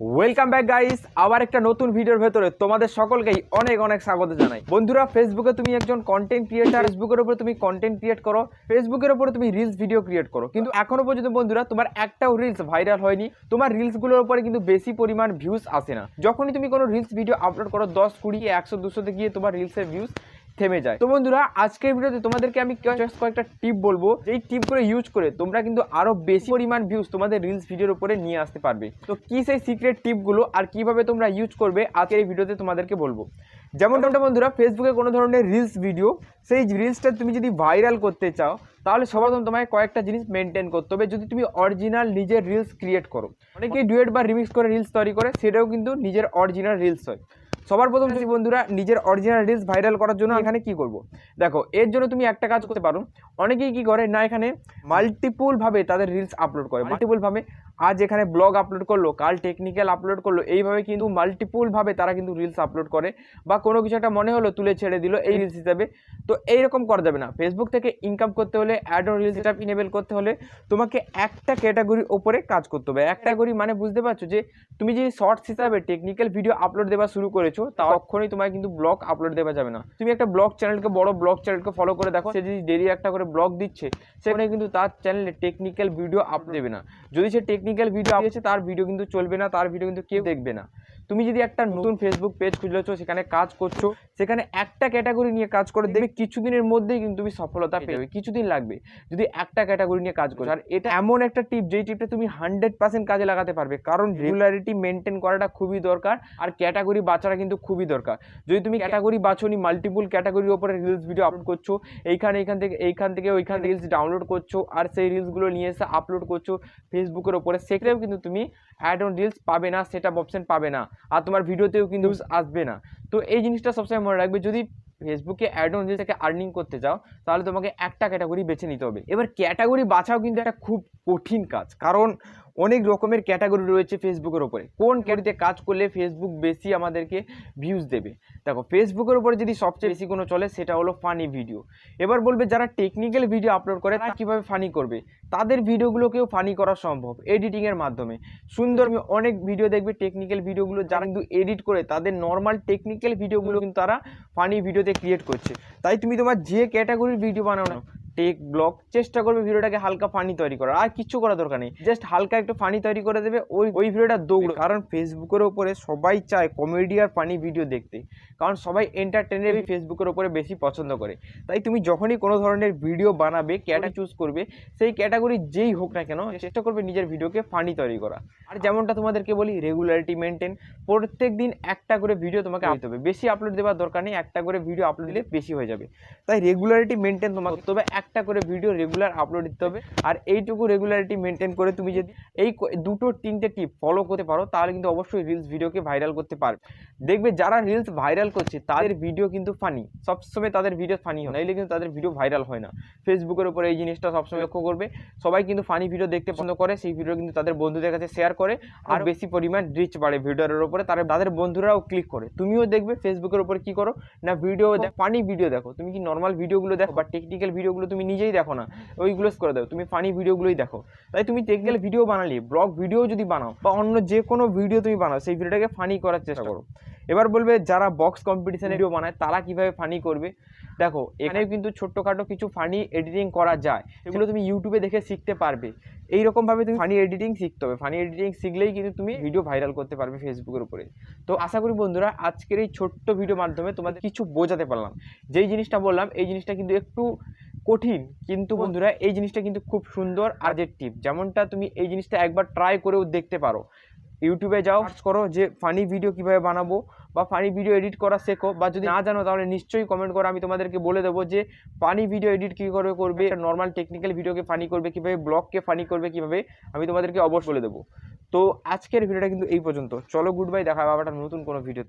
Welcome back guys আবার একটা নতুন ভিডিওর ভেতরে তোমাদের সকলকেই অনেক অনেক স্বাগত জানাই। বন্ধুরা ফেসবুকে তুমি একজন কন্টেন্ট ক্রিয়েটার ফেসবুকের উপরে তুমি কন্টেন্ট ক্রিয়েট করো ফেসবুকের উপরে তুমি রিলস ভিডিও ক্রিয়েট করো। কিন্তু এখনও পর্যন্ত বন্ধুরা, তোমার একটাও রিলস ভাইরাল হয়নি। তোমার রিলসগুলোর উপরে কিন্তু বেশি পরিমাণ ভিউজ আসে না। যখনই তুমি কোনো রিলস ভিডিও আপলোড করো, দশ, কুড়ি, একশো, দুশোতে গিয়ে তোমার রিলসের ভিউজ থেমে যায়। তো বন্ধুরা, আজকের ভিডিওতে তোমাদেরকে আমি কয়েকটা টিপ বলব। এই টিপগুলো ইউজ করে তোমরা কিন্তু আরও বেশি পরিমাণ ভিউজ তোমাদের রিলস ভিডিওর উপরে নিয়ে আসতে পারবে। তো কি সেই সিক্রেট টিপগুলো আর কীভাবে তোমরা ইউজ করবে, আজকের এই ভিডিওতে তোমাদেরকে বলব। যেমন তোমরা বন্ধুরা ফেসবুকে কোনো ধরনের রিলস ভিডিও সেই রিলসটা তুমি যদি ভাইরাল করতে চাও, তাহলে সর্বপ্রথম তোমায় কয়েকটা জিনিস মেনটেন করতে হবে। যদি তুমি অরিজিনাল নিজের রিলস ক্রিয়েট করো, অনেকেই ডুয়েট বা রিমিক্স করে রিলস তৈরি করে, সেটাও কিন্তু নিজের অরিজিনাল রিলস হয়। সবার প্রথম যদি বন্ধুরা নিজের অরিজিনাল রিলস ভাইরাল করার জন্য এখানে কি করব? দেখো এর জন্য তুমি একটা কাজ করতে পারো। অনেকেই কি করে না এখানে মাল্টিপুলভাবে তাদের রিলস আপলোড করে। মাল্টিপুল ভাবে আজ এখানে ব্লগ আপলোড করল, কাল টেকনিক্যাল আপলোড করল, এইভাবে কিন্তু মাল্টিপুল ভাবে তারা কিন্তু রিলস আপলোড করে বা কোনো কিছু একটা মনে হলো তুলে ছেড়ে দিল এই রিলস হিসাবে। তো এইরকম করা যাবে না। ফেসবুক থেকে ইনকাম করতে হলে ad on reels setup enable করতে হলে তোমাকে একটা ক্যাটাগরির ওপরে কাজ করতে হবে। একটা ক্যাটাগরি মানে বুঝতে পারছ যে তুমি যদি শর্টস হিসাবে টেকনিক্যাল ভিডিও আপলোড দেওয়া শুরু করেছ তখনই তোমায় কিন্তু ব্লগ আপলোড দেওয়া যাবে না। তুমি একটা ব্লগ চ্যানেলকে বড় ব্লগ চ্যানেলকে ফলো করে দেখো, সে যদি ডেলি একটা করে ব্লগ দিচ্ছে সেখানে কিন্তু তার চ্যানেলে টেকনিক্যাল ভিডিও আপলোড দেবে না। যদি সে টেকনিক্যাল ভিডিও আছে তার ভিডিও কিন্তু চলবে না তার ভিডিও কিন্তু কেউ দেখবে না। তুমি যদি একটা নতুন ফেসবুক পেজ খুলেছো সেখানে কাজ করছ সেখানে একটা ক্যাটাগরি নিয়ে কাজ করে দেখবে কিছুদিনের মধ্যেই কিন্তু তুমি সফলতা পেয়ে যাবে কিছুদিন লাগবে যদি একটা ক্যাটাগরি নিয়ে কাজ করছ। আর এটা এমন একটা টিপ যেই টিপটা তুমি হান্ড্রেড পার্সেন্ট কাজে লাগাতে পারবে কারণ রেগুলারিটি মেনটেন করাটা খুবই দরকার আর ক্যাটাগরি বাঁচাটা কিন্তু খুবই দরকার। যদি তুমি ক্যাটাগরি বাছোনি মাল্টিপুল ক্যাটাগরির ওপরে রিলস ভিডিও আপলোড করছ এইখানে এইখান থেকে এইখান থেকে ওইখান রিলস ডাউনলোড করছ আর সেই রিলসগুলো নিয়ে এসে আপলোড করছ ফেসবুকের ওপরে সেখানেও কিন্তু তুমি অ্যাড অন রিলস পাবে না সেটা অপশন পাবে না। আর তোমার ভিডিওতেও কিন্তু আসবে না। তো এই জিনিসটা সবসময় মনে রাখবে, যদি ফেসবুকে অ্যাড অন যদি আর্নিং করতে চাও, তাহলে তোমাকে একটা ক্যাটাগরি বেছে নিতে হবে। এবার ক্যাটাগরি বাছাও কিন্তু একটা খুব কঠিন কাজ। কারণ অনেক রকমের ক্যাটাগরি রয়েছে ফেসবুকের ওপরে কোন ক্যাটাগরিতে কাজ করলে ফেসবুক বেশি আমাদেরকে ভিউজ দেবে? দেখো ফেসবুকের উপরে যদি সবচেয়ে বেশি কোনো চলে, সেটা হলো ফানি ভিডিও এবার বলবে যারা টেকনিক্যাল ভিডিও আপলোড করে, তারা কীভাবে ফানি করবে? তাদের ভিডিওগুলোকেও ফানি করা সম্ভব এডিটিংয়ের মাধ্যমে। সুন্দর অনেক ভিডিও দেখবে টেকনিক্যাল ভিডিওগুলো যারা কিন্তু এডিট করে, তাদের নর্মাল টেকনিক্যাল ভিডিওগুলো কিন্তু তারা ফানি ভিডিওতে ক্রিয়েট করছে। তাই তুমি তোমার যে ক্যাটাগরির ভিডিও বানাও না টেক ব্লগ চেষ্টা করবে ভিডিওটাকে হালকা ফানি তৈরি করার। আর কিচ্ছু করা দরকার নেই। জাস্ট হালকা একটু ফানি তৈরি করে দেবে ওই ওই ভিডিওটা দৌড়। কারণ ফেসবুকের ওপরে সবাই চায় কমেডি আর ফানি ভিডিও দেখতে। কারণ সবাই এন্টারটেনের ফেসবুকের ওপরে বেশি পছন্দ করে। তাই তুমি যখনই কোনো ধরনের ভিডিও বানাবে ক্যাটা চুজ করবে সেই ক্যাটাগরি যেই হোক না কেন চেষ্টা করবে নিজের ভিডিওকে ফানি তৈরি করা। আর যেমনটা তোমাদেরকে বলি রেগুলারিটি মেনটেন প্রত্যেক দিন একটা করে ভিডিও তোমাকে আনতে হবে বেশি আপলোড দেওয়ার দরকার নেই একটা করে ভিডিও আপলোড দিলে বেশি হয়ে যাবে। তাই রেগুলারিটি মেনটেন তোমাকে তবে হবে। একটা করে ভিডিও রেগুলার আপলোড দিতে হবে। আর এইটুকু রেগুলারিটি মেনটেন করে তুমি যদি এই দুটো তিনটে টিপ ফলো করতে পারো তাহলে কিন্তু অবশ্যই রিলস ভিডিওকে ভাইরাল করতে পারবে। দেখবে যারা রিলস ভাইরাল করছে তাদের ভিডিও কিন্তু ফানি সবসময় তাদের ভিডিও ফানি হয় নাইলে কিন্তু তাদের ভিডিও ভাইরাল হয় না। ফেসবুকের উপরে এই জিনিসটা সবসময় লক্ষ্য করবে। সবাই কিন্তু ফানি ভিডিও দেখতে পছন্দ করে সেই ভিডিও কিন্তু তাদের বন্ধুদের কাছে শেয়ার করে। আর বেশি পরিমাণ রিচ বাড়ে ভিডিওর উপরে। তারা তাদের বন্ধুরাও ক্লিক করে। তুমিও দেখবে ফেসবুকের উপরে কি করো? না ভিডিও ফানি ভিডিও দেখো। তুমি কি নর্মাল ভিডিওগুলো দেখো বা টেকনিক্যাল ভিডিওগুলো তুমি নিজেই দেখো না ওইগুলো করে দাও তুমি ফানি ভিডিওগুলোই দেখো। তাই তুমি টেকনিক্যাল ভিডিও বানালে ব্লগ ভিডিও যদি বানাও বা অন্য যে কোনো ভিডিও তুমি বানাও সেই ভিডিওটাকে ফানি করার চেষ্টা করো। এবার বলবে যারা বক্স কম্পিটিশন ভিডিও বানায় তারা কীভাবে ফানি করবে? দেখো এখানেও কিন্তু ছোট্টখাটো কিছু ফানি এডিটিং করা যায় এগুলো তুমি ইউটিউবে দেখে শিখতে পারবে। এইরকমভাবে তুমি ফানি এডিটিং শিখতে হবে। ফানি এডিটিং শিখলেই কিন্তু তুমি ভিডিও ভাইরাল করতে পারবে ফেসবুকের উপরে। তো আশা করি বন্ধুরা আজকের এই ছোট্ট ভিডিও মাধ্যমে তোমাদের কিছু বোঝাতে পারলাম। যেই জিনিসটা বললাম এই জিনিসটা কিন্তু একটু কঠিন কিন্তু বন্ধুরা এই জিনিসটা কিন্তু খুব সুন্দর যে টিপ যেমনটা তুমি এই জিনিসটা একবার ট্রাই করেও দেখতে পারো। ইউটিউবে যাও করো যে ফানি ভিডিও কীভাবে বানাবো বা ফানি ভিডিও এডিট করা শেখো বা যদি না জানো তাহলে নিশ্চয়ই কমেন্ট করো আমি তোমাদেরকে বলে দেবো যে ফানি ভিডিও এডিট কী করে করবে নর্মাল টেকনিক্যাল ভিডিওকে ফানি করবে কীভাবে ব্লগকে ফানি করবে কীভাবে আমি তোমাদেরকে অবশ্যই বলে দেবো। তো আজকের ভিডিওটা কিন্তু এই পর্যন্ত। চলো গুড বাই দেখা হবে আবার একটা নতুন কোনো ভিডিও